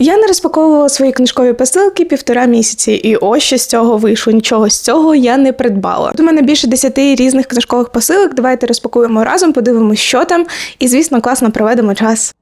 Я не розпаковувала свої книжкові посилки півтора місяці, і ось що з цього вийшло. Нічого з цього я не придбала. У мене більше десяти різних книжкових посилок. Давайте розпакуємо разом, подивимося, що там, і звісно, класно проведемо час.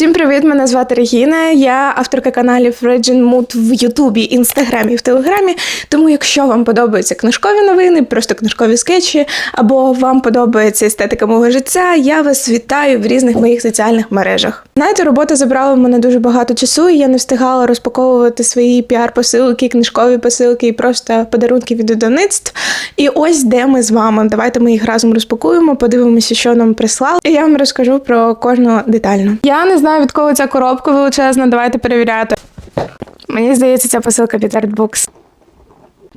Всім привіт! Мене звати Регіна. Я авторка каналів Regin Mood в Ютубі, Інстаграмі в Телеграмі. Тому, якщо вам подобаються книжкові новини, просто книжкові скетчі, або вам подобається естетика мого життя, я вас вітаю в різних моїх соціальних мережах. Знаєте, робота забрала в мене дуже багато часу, і я не встигала розпаковувати свої піар-посилки, книжкові посилки і просто подарунки від видавництв. І ось де ми з вами. Давайте ми їх разом розпакуємо, подивимося, що нам прислали. І я вам розкажу про кожну детально. Я не знаю, від кого ця коробка величезна. Давайте перевіряти. Мені здається, ця посилка від Artbooks.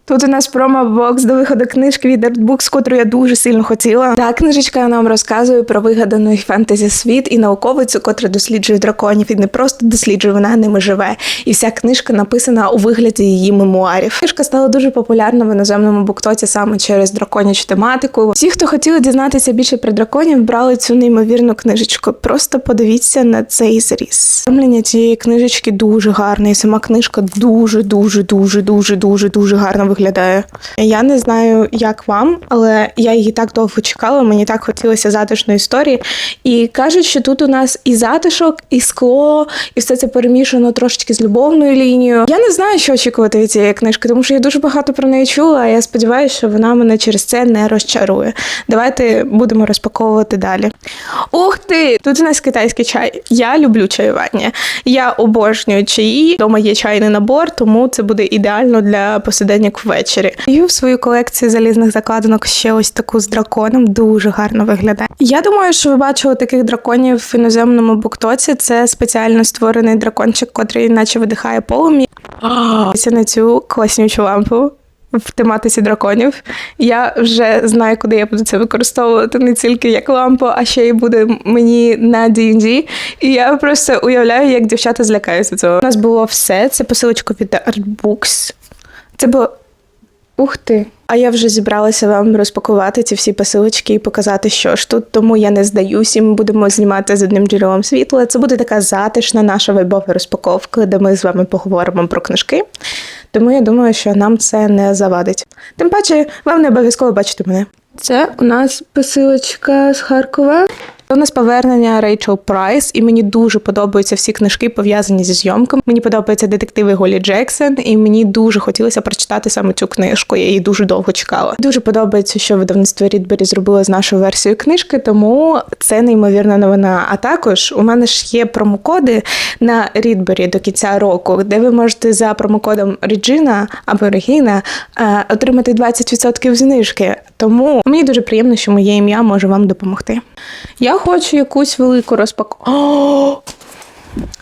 Тут у нас промо-бокс до виходу книжки від Artbooks, котру я дуже сильно хотіла. Та книжечка нам розказує про вигаданий фентезі світ і науковицю, котра досліджує драконів. І не просто досліджує, вона ними живе. І вся книжка написана у вигляді її мемуарів. Книжка стала дуже популярна в іноземному буктоці саме через драконячу тематику. Всі, хто хотіли дізнатися більше про драконів, брали цю неймовірну книжечку. Просто подивіться на цей зріз. Оформлення цієї книжечки дуже гарне, і сама книжка дуже, дуже, дуже, дуже, дуже, дуже гарно виглядає. Я не знаю, як вам, але я її так довго чекала. Мені так хотілося затишної історії. І кажуть, що тут у нас і затишок, і скло, і все це перемішано трошечки з любовною лінією. Я не знаю, що очікувати від цієї книжки, тому що я дуже багато про неї чула. а Я сподіваюся, що вона мене через це не розчарує. Давайте будемо розпаковувати далі. Ух ти! Тут у нас китайський чай. Я люблю чаювання. Я обожнюю чаї. Дома є чайний набор, тому це буде ідеально для ввечері. Даю в свою колекцію залізних закладинок ще ось таку з драконом. Дуже гарно виглядає. Я думаю, що ви бачили таких драконів в іноземному буктоці. Це спеціально створений дракончик, котрий наче видихає полум'я. На цю класнючу лампу. В тематиці драконів я вже знаю, куди я буду це використовувати не тільки як лампу, а ще й буде мені на D&D. І я просто уявляю, як дівчата злякаються цього. У нас було все. Це посилочка від Artbooks. Це було. Ух ти! А я вже зібралася вам розпакувати ці всі посилочки і показати, що ж тут. Тому я не здаюсь, і ми будемо знімати з одним джерелом світла. Це буде така затишна наша вайбова розпаковка, де ми з вами поговоримо про книжки. Тому я думаю, що нам це не завадить. Тим паче, вам не обов'язково бачити мене. Це у нас посилочка з Харкова. У нас повернення Рейчел Прайс, і мені дуже подобаються всі книжки, пов'язані зі зйомками. Мені подобаються детективи Голі Джексон, і мені дуже хотілося прочитати саме цю книжку. Я її дуже довго чекала. Дуже подобається, що видавництво Рідбері зробило з нашою версією книжки, тому це неймовірна новина. А також у мене ж є промокоди на Рідбері до кінця року, де ви можете за промокодом Реджина або Регіна е, отримати 20% знижки. Тому мені дуже приємно, що моє ім'я може вам допомогти. Я хочу якусь велику розпаковку.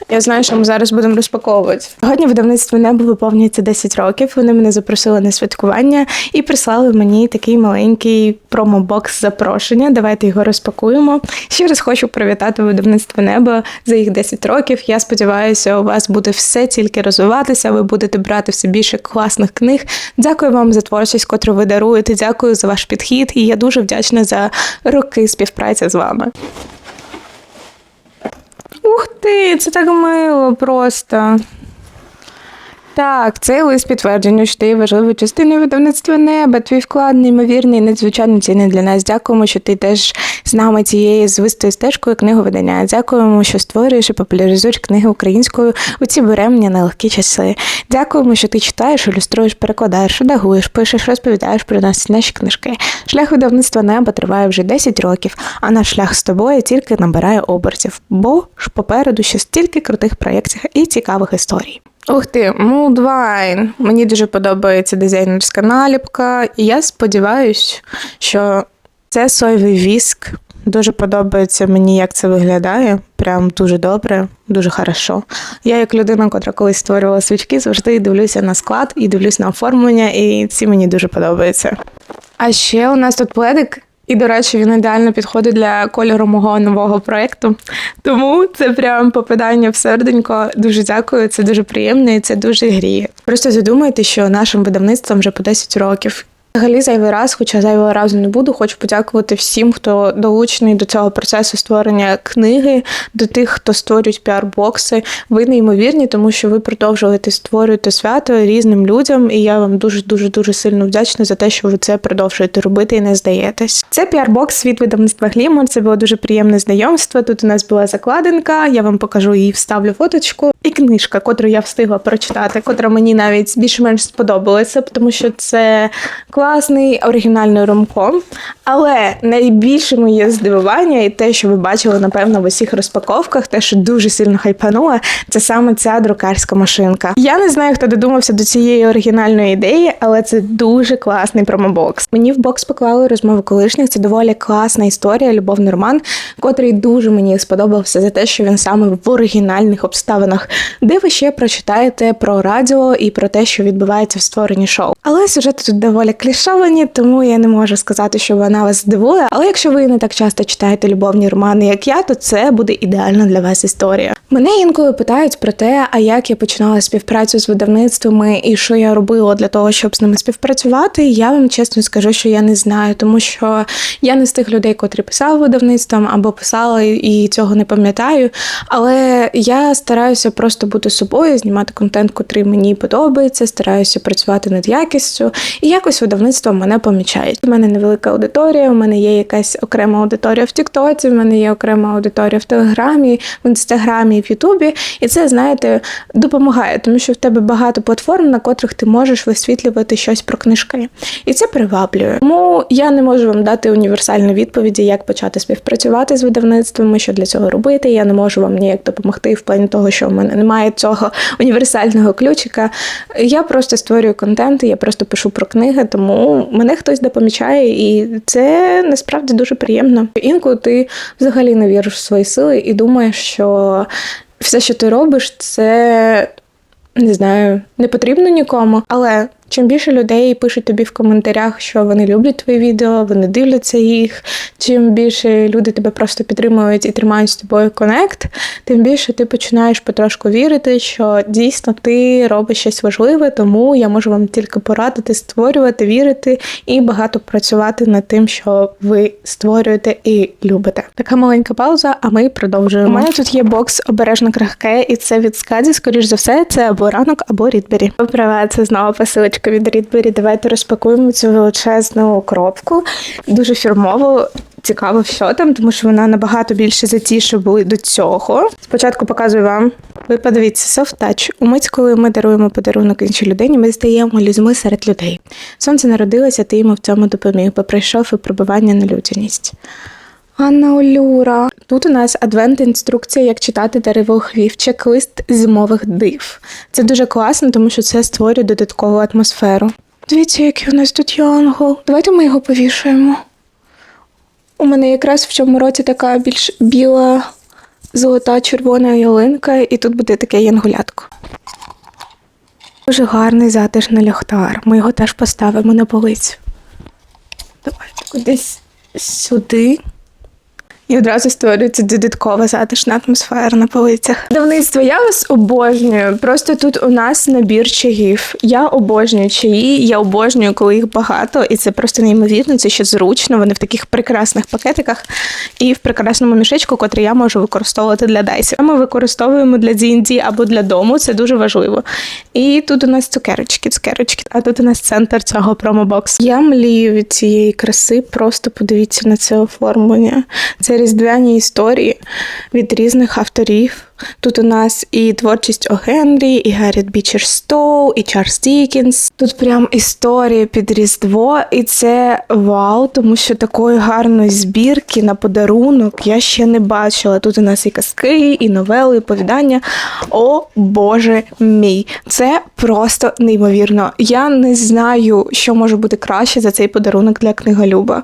Я знаю, що ми зараз будемо розпаковувати. Сьогодні видавництво небо виповнюється 10 років. Вони мене запросили на святкування і прислали мені такий маленький промобокс запрошення. Давайте його розпакуємо. Ще раз хочу привітати видавництво небо за їх 10 років. Я сподіваюся, у вас буде все тільки розвиватися. Ви будете брати все більше класних книг. Дякую вам за творчість, котру ви даруєте. Дякую за ваш підхід. І я дуже вдячна за роки співпраці з вами. Ух ти, це так мило просто. Так, цей лист підтвердження, що ти є важливою частиною видавництва неба. Твій вклад неймовірний надзвичайно цінний для нас. Дякуємо, що ти теж з нами цією звистою стежкою книговидання. Дякуємо, що створюєш і популяризуєш книги українською у ці буремні нелегкі часи. Дякуємо, що ти читаєш, ілюструєш, перекладаєш, редагуєш, пишеш, розповідаєш про нас наші книжки. Шлях видавництва неба триває вже 10 років, а наш шлях з тобою тільки набирає обертів, бо ж попереду ще стільки крутих проєктів і цікавих історій. Ух ти, Мулдвайн. Мені дуже подобається дизайнерська наліпка, і я сподіваюся, що це соєвий віск. Дуже подобається мені, як це виглядає. Прям дуже добре, дуже хорошо. Я, як людина, котра колись створювала свічки, завжди дивлюся на склад і дивлюсь на оформлення, і ці мені дуже подобаються. А ще у нас тут пледик. І, до речі, він ідеально підходить для кольору мого нового проєкту. Тому це прям попадання в серденько. Дуже дякую, це дуже приємно і це дуже гріє. Просто задумайте, що нашим видавництвом вже по 10 років. Взагалі зайвий раз, хоча зайвого разу не буду, хочу подякувати всім, хто долучений до цього процесу створення книги, до тих, хто створюють піар-бокси. Ви неймовірні, тому що ви продовжуєте створюєте свято різним людям, і я вам дуже дуже дуже сильно вдячна за те, що ви це продовжуєте робити і не здаєтесь. Це піар-бокс від видавництва Глімор. Це було дуже приємне знайомство. Тут у нас була закладинка. Я вам покажу її, вставлю фоточку. І книжка, котру я встигла прочитати, котра мені навіть більш-менш сподобалася, тому що це класний оригінальний ромком. Але найбільше моє здивування і те, що ви бачили, напевно, в усіх розпаковках, те, що дуже сильно хайпануло, це саме ця друкарська машинка. Я не знаю, хто додумався до цієї оригінальної ідеї, але це дуже класний промобокс. Мені в бокс поклали розмови колишніх. Це доволі класна історія, любовний роман, котрий дуже мені сподобався за те, що він саме в оригінальних обставинах, де ви ще прочитаєте про радіо і про те, що відбувається в створенні шоу. Але сюжети тут доволі клішовані, тому я не можу сказати, що вона вас здивує. Але якщо ви не так часто читаєте любовні романи, як я, то це буде ідеальна для вас історія. Мене інколи питають про те, а як я починала співпрацю з видавництвами і що я робила для того, щоб з ними співпрацювати. Я вам чесно скажу, що я не знаю, тому що я не з тих людей, котрі писали видавництвом або писала і цього не пам'ятаю. Але я стараюся просто бути собою, знімати контент, котрий мені подобається, стараюся працювати над якістю, і якось видавництво мене помічають. У мене невелика аудиторія, у мене є якась окрема аудиторія в Тіктоці, в мене є окрема аудиторія в Телеграмі, в інстаграмі, в Ютубі. І це, знаєте, допомагає, тому що в тебе багато платформ, на котрих ти можеш висвітлювати щось про книжки. І це приваблює. Тому я не можу вам дати універсальні відповіді, як почати співпрацювати з видавництвами, що для цього робити. Я не можу вам ніяк допомогти в плані того, що в мене немає цього універсального ключика. Я просто створюю контент, я просто пишу про книги, тому мене хтось допомічає, і це насправді дуже приємно. Інколи ти взагалі не віриш в свої сили і думаєш, що все, що ти робиш, це не знаю, не потрібно нікому. Але чим більше людей пишуть тобі в коментарях, що вони люблять твої відео, вони дивляться їх. Чим більше люди тебе просто підтримують і тримають з тобою конект, тим більше ти починаєш потрошку вірити, що дійсно ти робиш щось важливе, тому я можу вам тільки порадити створювати, вірити і багато працювати над тим, що ви створюєте і любите. Така маленька пауза, а ми продовжуємо. У мене тут є бокс обережно крахке, і це від скаді. Скоріш за все, це або ранок, або рідбері. Права, це знову посилочка від рідбері. Давайте розпакуємо цю величезну коробку. Дуже фірмову. Цікаво, що там, тому що вона набагато більше за ті, що були до цього. Спочатку показую вам. Ви подивіться, touch. Умить, коли ми даруємо подарунок іншій людині, ми стаємо людьми серед людей. Сонце народилося, ти йому в цьому допоміг, бо прийшов випробування на людяність. Анна Олюра. Тут у нас адвент-інструкція, як читати деревохвів, чек-лист зимових див. Це дуже класно, тому що це створює додаткову атмосферу. Дивіться, який у нас тут янгол. Давайте ми його повішаємо. У мене якраз в цьому році така більш біла, золота червона ялинка, і тут буде таке янголятко. Дуже гарний затишний ліхтар. Ми його теж поставимо на полицю. Давайте кудись сюди. І одразу створюється додаткова затишна атмосфера на полицях. Давництво, я вас обожнюю. Просто тут у нас набір чаїв. Я обожнюю чаї, я обожнюю, коли їх багато, і це просто неймовірно, це ще зручно. Вони в таких прекрасних пакетиках і в прекрасному мішечку, котрий я можу використовувати для дайсів. Ми використовуємо для D&D або для дому, це дуже важливо. І тут у нас цукерочки, цукерочки, а тут у нас центр цього промобоксу. Я млію від цієї краси, просто подивіться на це оформлення. Це різдвяні історії від різних авторів. Тут у нас і творчість О Генрі, і Гарріт Бічер Стоу, і Чарльз Дікінс. Тут прям історія під Різдво, і це вау, тому що такої гарної збірки на подарунок я ще не бачила. Тут у нас і казки, і новели, і оповідання. О Боже мій! Це просто неймовірно. Я не знаю, що може бути краще за цей подарунок для книголюба.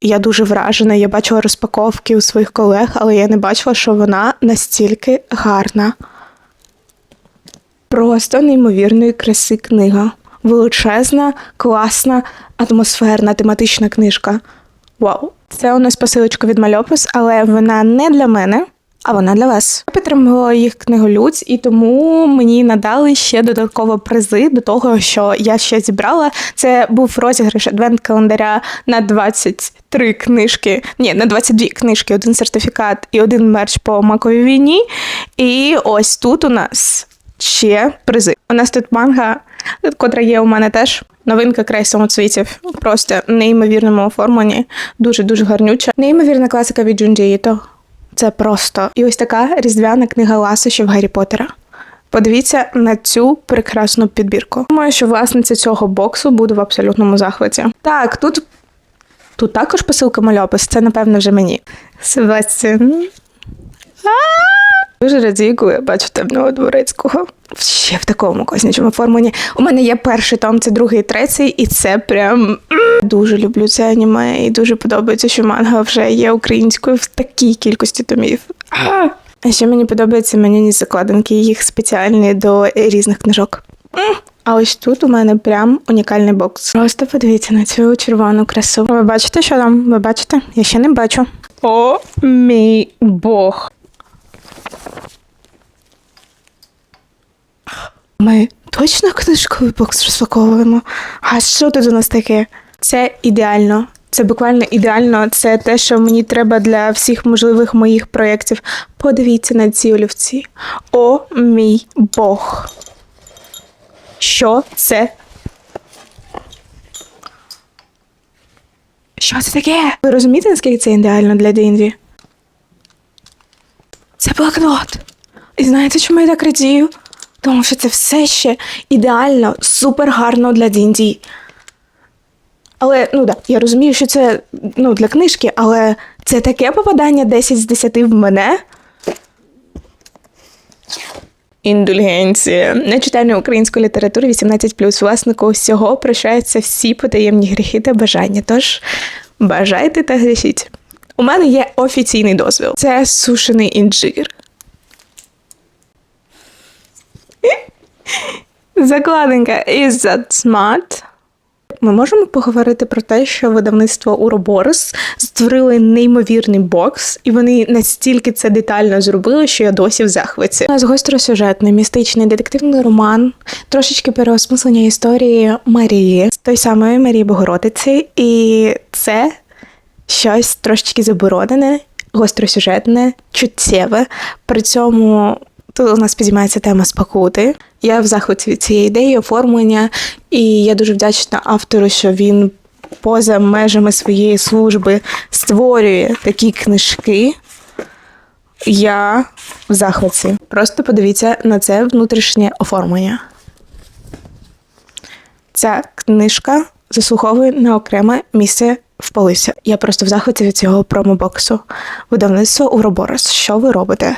Я дуже вражена. Я бачила розпаковки у своїх колег, але я не бачила, що вона настільки гарна. Просто неймовірної краси книга. Величезна, класна, атмосферна, тематична книжка. Вау! Це у нас посилочка від Мальопис, але вона не для мене, а вона для вас. Я підтримувала їх книголюдь, і тому мені надали ще додатково призи до того, що я ще зібрала. Це був розіграш адвент-календаря на 23 книжки, ні, на 22 книжки, один сертифікат і один мерч по маковій війні. І ось тут у нас ще призи. У нас тут манга, котра є у мене теж. Новинка край самоцвітів. Просто неймовірному оформленні. Дуже дуже гарнюча. Неймовірна класика від Джунджі Іто. Це просто. І ось така різдвяна книга ласощів Гаррі Поттера. Подивіться на цю прекрасну підбірку. Думаю, що власниця цього боксу буде в абсолютному захваті. Так, тут, тут також посилка мальопис. Це, напевно, вже мені. Себастьян. Дуже радію, коли я бачу темного дворецького. Ще в такому коснячому оформленні. У мене є перший том, це другий, третій, і це прям дуже люблю це аніме, і дуже подобається, що манга вже є українською в такій кількості томів. А ще мені подобаються мені закладинки, їх спеціальні до різних книжок. А ось тут у мене прям унікальний бокс. Просто подивіться на цю червону красу. Ви бачите, що там? Ви бачите? Я ще не бачу. О, мій Бог. Ми точно книжковий бокс розпаковуємо? А що тут у нас таке? Це ідеально. Це буквально ідеально. Це те, що мені треба для всіх можливих моїх проєктів. Подивіться на ці олівці. О, мій Бог. Що це? Що це таке? Ви розумієте, наскільки це ідеально для Дінді? Це блокнот. І знаєте, чому я так радію? Тому що це все ще ідеально, супер гарно для D&D. Але, ну да, я розумію, що це ну, для книжки, але це таке попадання 10 з 10 в мене. Індульгенція. Нечитання української літератури 18 Власнику всього прощаються всі потаємні гріхи та бажання. Тож бажайте та грішіть. У мене є офіційний дозвіл. Це сушений інжир. Закладинка Is that smart? Ми можемо поговорити про те, що видавництво Уроборос створили неймовірний бокс, і вони настільки це детально зробили, що я досі в захваті. У нас гостросюжетний, містичний детективний роман, трошечки переосмислення історії Марії, той самої Марії Богородиці, і це щось трошечки заборонене, гостросюжетне, чуттєве. При цьому Тут у нас підіймається тема спокути. Я в захваті від цієї ідеї, оформлення, і я дуже вдячна автору, що він поза межами своєї служби створює такі книжки. Я в захваті. Просто подивіться на це внутрішнє оформлення. Ця книжка заслуговує на окреме місце в полиці. Я просто в захваті від цього промобоксу. Видавництво Уроборос. Що ви робите?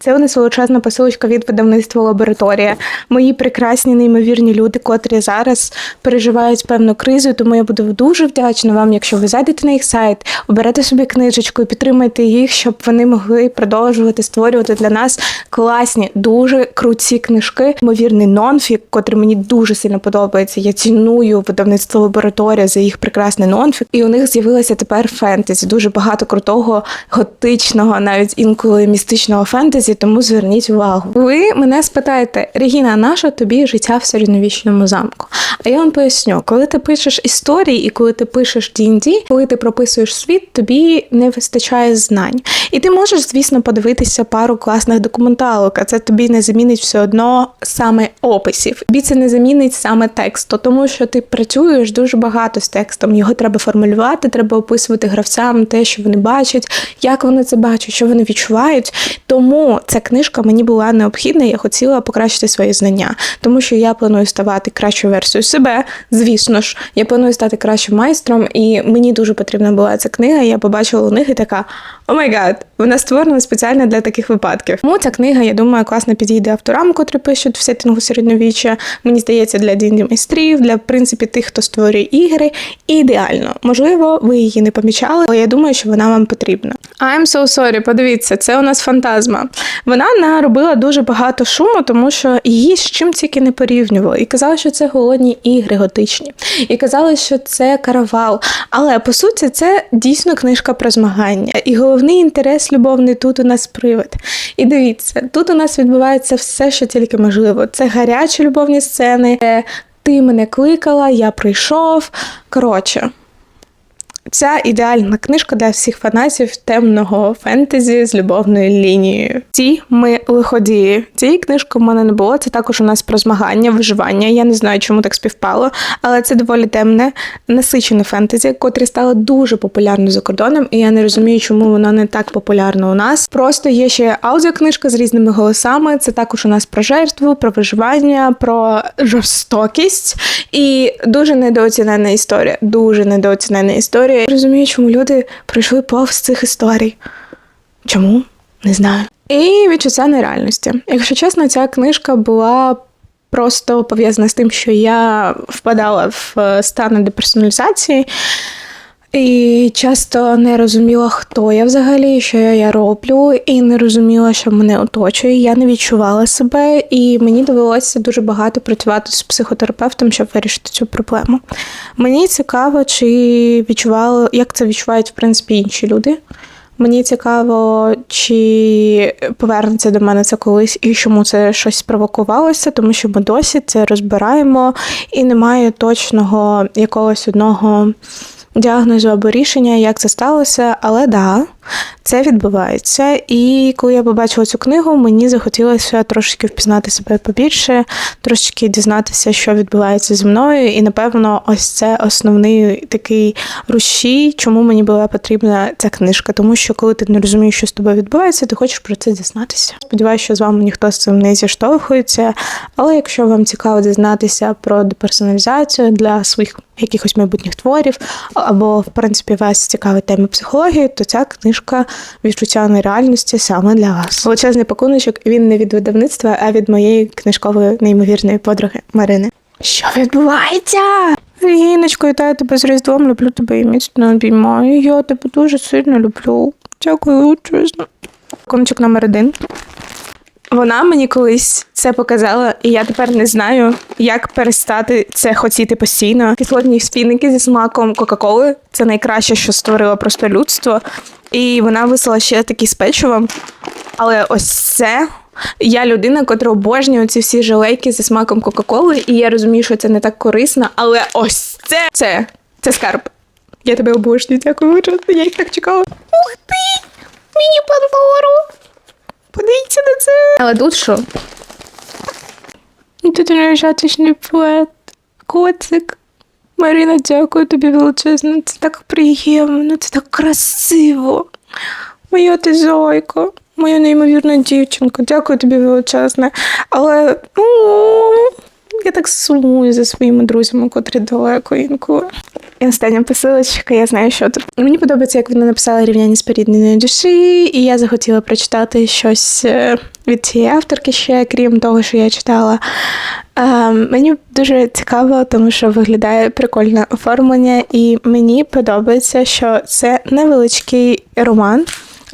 Це у нас величезна посилочка від видавництва лабораторія. Мої прекрасні, неймовірні люди, котрі зараз переживають певну кризу. Тому я буду дуже вдячна вам, якщо ви зайдете на їх сайт, оберете собі книжечку і підтримайте їх, щоб вони могли продовжувати створювати для нас класні, дуже круті книжки. Ймовірний нонфік, котрий мені дуже сильно подобається. Я ціную видавництво лабораторія за їх прекрасний нонфік. І у них з'явилося тепер фентезі. Дуже багато крутого, готичного, навіть інколи містичного фентезі тому зверніть увагу. Ви мене спитаєте, Регіна, наша тобі життя в середньовічному замку? А я вам поясню, коли ти пишеш історії і коли ти пишеш D&D, коли ти прописуєш світ, тобі не вистачає знань. І ти можеш, звісно, подивитися пару класних документалок, а це тобі не замінить все одно саме описів. Тобі це не замінить саме тексту, тому що ти працюєш дуже багато з текстом. Його треба формулювати, треба описувати гравцям те, що вони бачать, як вони це бачать, що вони відчувають. Тому ця книжка мені була необхідна, я хотіла покращити свої знання, тому що я планую ставати кращою версією себе. Звісно ж, я планую стати кращим майстром, і мені дуже потрібна була ця книга. Я побачила у них і така: о май гад, вона створена спеціально для таких випадків. Тому ця книга, я думаю, класно підійде авторам, котрі пишуть в сеттингу середньовіччя. Мені здається, для дінді майстрів, для в принципі тих, хто створює ігри. Ідеально. Можливо, ви її не помічали, але я думаю, що вона вам потрібна. I'm so sorry, подивіться, це у нас фантазма. Вона наробила дуже багато шуму, тому що її з чим тільки не порівнювали. І казали, що це голодні ігри готичні. І казали, що це каравал. Але по суті, це дійсно книжка про змагання. І головний інтерес любовний тут у нас привид. І дивіться, тут у нас відбувається все, що тільки можливо. Це гарячі любовні сцени. Ти мене кликала, я прийшов. Коротше, Ця ідеальна книжка для всіх фанатів темного фентезі з любовною лінією. Ці ми лиходії. Цієї книжки в мене не було. Це також у нас про змагання, виживання. Я не знаю, чому так співпало, але це доволі темне, насичене фентезі, котре стало дуже популярно за кордоном, і я не розумію, чому воно не так популярно у нас. Просто є ще аудіокнижка з різними голосами. Це також у нас про жертву, про виживання, про жорстокість і дуже недооцінена історія. Дуже недооцінена історія. Розумію, чому люди пройшли повз цих історій. Чому? Не знаю. І відчуття нереальності. Якщо чесно, ця книжка була просто пов'язана з тим, що я впадала в е, стан деперсоналізації. І часто не розуміла, хто я взагалі, що я роблю, і не розуміла, що мене оточує. Я не відчувала себе, і мені довелося дуже багато працювати з психотерапевтом, щоб вирішити цю проблему. Мені цікаво, чи відчувало, як це відчувають в принципі інші люди. Мені цікаво, чи повернеться до мене це колись і чому це щось спровокувалося, тому що ми досі це розбираємо і немає точного якогось одного діагнозу або рішення, як це сталося, але да, це відбувається. І коли я побачила цю книгу, мені захотілося трошки впізнати себе побільше, трошки дізнатися, що відбувається зі мною. І напевно, ось це основний такий рушій, чому мені була потрібна ця книжка. Тому що коли ти не розумієш, що з тобою відбувається, ти хочеш про це дізнатися. Сподіваюся, що з вами ніхто з цим не зіштовхується. Але якщо вам цікаво дізнатися про деперсоналізацію для своїх якихось майбутніх творів, або, в принципі, вас цікавить теми психології, то ця книжка відчуття нереальності саме для вас. Величезний пакуночок він не від видавництва, а від моєї книжкової неймовірної подруги Марини. Що відбувається? Регіночко, вітаю тебе з Різдвом, люблю тебе і міцно обіймаю. Я тебе дуже сильно люблю. Дякую, чесно. Кончик номер один. Вона мені колись це показала, і я тепер не знаю, як перестати це хотіти постійно. Кислотні спільники зі смаком Кока-Коли це найкраще, що створило просто людство. І вона висила ще такі з. Але ось це. Я людина, котра обожнює ці всі желейки зі смаком Кока-Коли, і я розумію, що це не так корисно, але ось це це, це скарб. Я тебе обожнюю, дякую, чесно, я їх так чекала. Ух ти! Міні Пандору! Подивіться на це. Але тут що? Тут рожаточний плед. Коцик. Марина, дякую тобі величезно. Це так приємно, це так красиво. Моя ти зойко, моя неймовірна дівчинка. Дякую тобі величезне. Але ну, я так сумую за своїми друзями, котрі далеко інколи. І остання посилочка, я знаю, що тут. Мені подобається, як вона написала рівняння спорідненої душі, і я захотіла прочитати щось е, від цієї авторки ще, крім того, що я читала. Е, мені дуже цікаво, тому що виглядає прикольне оформлення, і мені подобається, що це невеличкий роман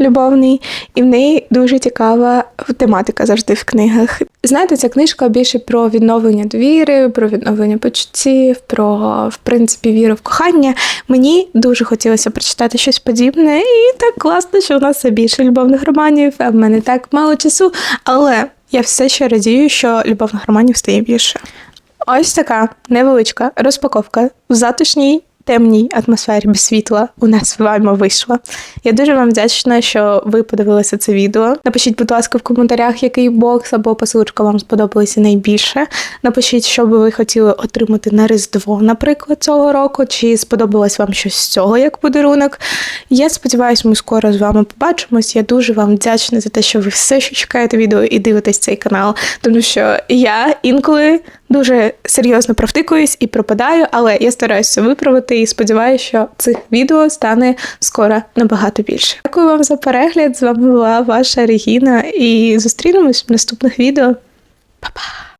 любовний, і в неї дуже цікава тематика завжди в книгах. Знаєте, ця книжка більше про відновлення довіри, про відновлення почуттів, про в принципі віру в кохання. Мені дуже хотілося прочитати щось подібне, і так класно, що у нас все більше любовних романів. А в мене так мало часу, але я все ще радію, що любовних романів стає більше. Ось така невеличка розпаковка в затишній темній атмосфері без світла у нас вами вийшла. Я дуже вам вдячна, що ви подивилися це відео. Напишіть, будь ласка, в коментарях, який бокс або посилочка вам сподобалися найбільше. Напишіть, що би ви хотіли отримати на Різдво, наприклад, цього року, чи сподобалось вам щось з цього як подарунок. Я сподіваюся, ми скоро з вами побачимось. Я дуже вам вдячна за те, що ви все ще чекаєте відео і дивитесь цей канал, тому що я інколи дуже серйозно провтикуюсь і пропадаю, але я стараюся виправити і сподіваюся, що цих відео стане скоро набагато більше. Дякую вам за перегляд. З вами була ваша Регіна, і зустрінемось в наступних відео. Па-па!